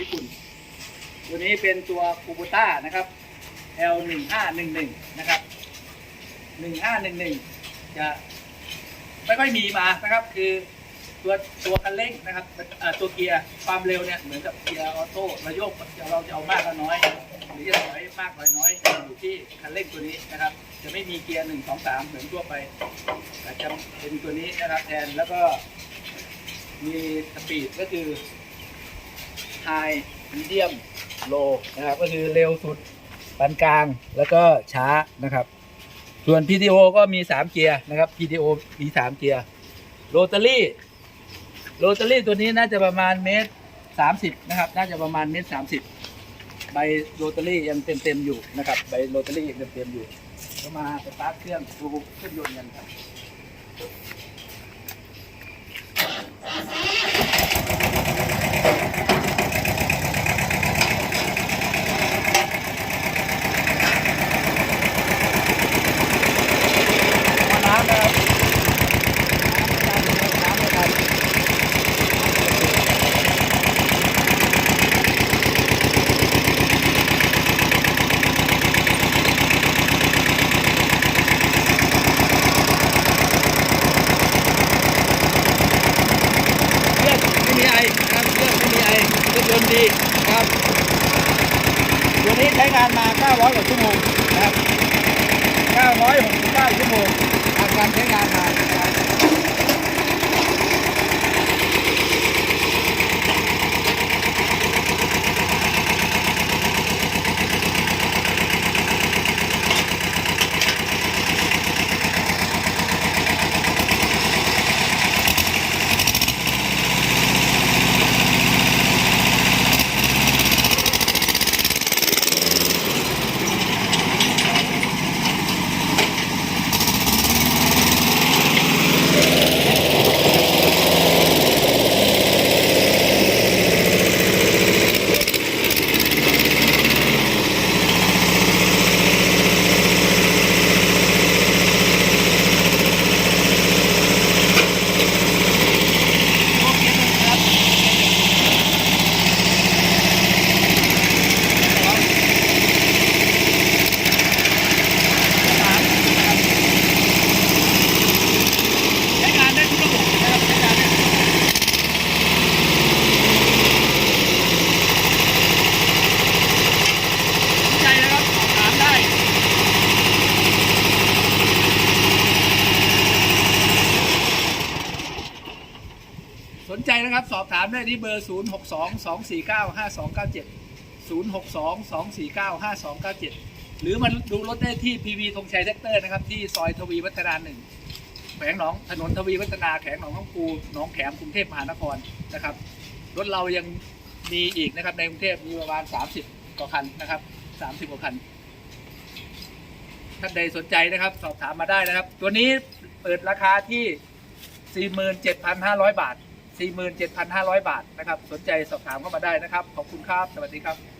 ญี่ปุ่น ตัวนี้เป็นตัวคูบูต้านะครับ L 1 5 1 1 นะครับ 1511 จะไม่ค่อยมีมานะครับ คือตัวตัวคันเร่งนะครับตัวเกียร์ความเร็วเนี่ยเหมือนกับเกียร์ออโต้เราโยกเราจะเอามากก็น้อย หรือจะถอยมากถอยน้อยอยู่ที่คันเร่งตัวนี้นะครับ จะไม่มีเกียร์หนึ่งสองสามเหมือนทั่วไปแต่จะเป็นตัวนี้นะครับแทนแล้วก็มีสปีดก็คือ High Medium Low นะครับก็คือเร็วสุดปานกลางแล้วก็ช้านะครับ ส่วน PTO ก็มี 3 เกียร์นะครับ PTO มี 3 เกียร์โรตารี่โรตารี่ตัวนี้น่าจะประมาณเมตรสามสิบนะครับ น่าจะประมาณเมตรสามสิบใบโรตารี่ยังเต็มเต็มๆอยู่นะครับ ใบโรตารี่ยังเต็มเต็มๆอยู่ก็มาสตาร์ทเครื่องดูเครื่องยนต์กันครับ น้ำนะครับน้ำไม่ทันน้ำไม่ทันเครื่องไม่มีไอนะครับเครื่องไม่มีไอเครื่อง ยนต์ดีนะครับตัวนี้ใช้งานมา 900 กว่าชั่วโมงนะครับ 969 ชั่วโมงอางการใช้งานมานะครับใช้งานได้ทุกระบบนะครับใช้งานได้ทุกระบบสนใจนะครับสอบถามได้ ส นะครับ สอบถามได้ที่เบอร์ 0 6 2 2 4 9 5 2 9 7 0 6 2 2 4 9 5 2 9 7 หรือมาดูรถได้ที่ PV ธงชัยแท็กเตอร์นะครับ ที่ซอยทวีวัฒนาหนึ่งแขวงหนองถนนทวีวัฒนาแขวงหนองข้างปูหนองแขมกรุงเทพมหานครนะครับ รถเรายังมีอีกนะครับในกรุงเทพมีประมาณ 30 กว่าคันนะครับ 30 กว่าคัน ท่านใดสนใจนะครับ สอบถามมาได้นะครับ ตัวนี้เปิดราคาที่ 47,500 บาท 47,500 บาทนะครับ สนใจสอบถามเข้ามาได้นะครับ ขอบคุณครับ สวัสดีครับ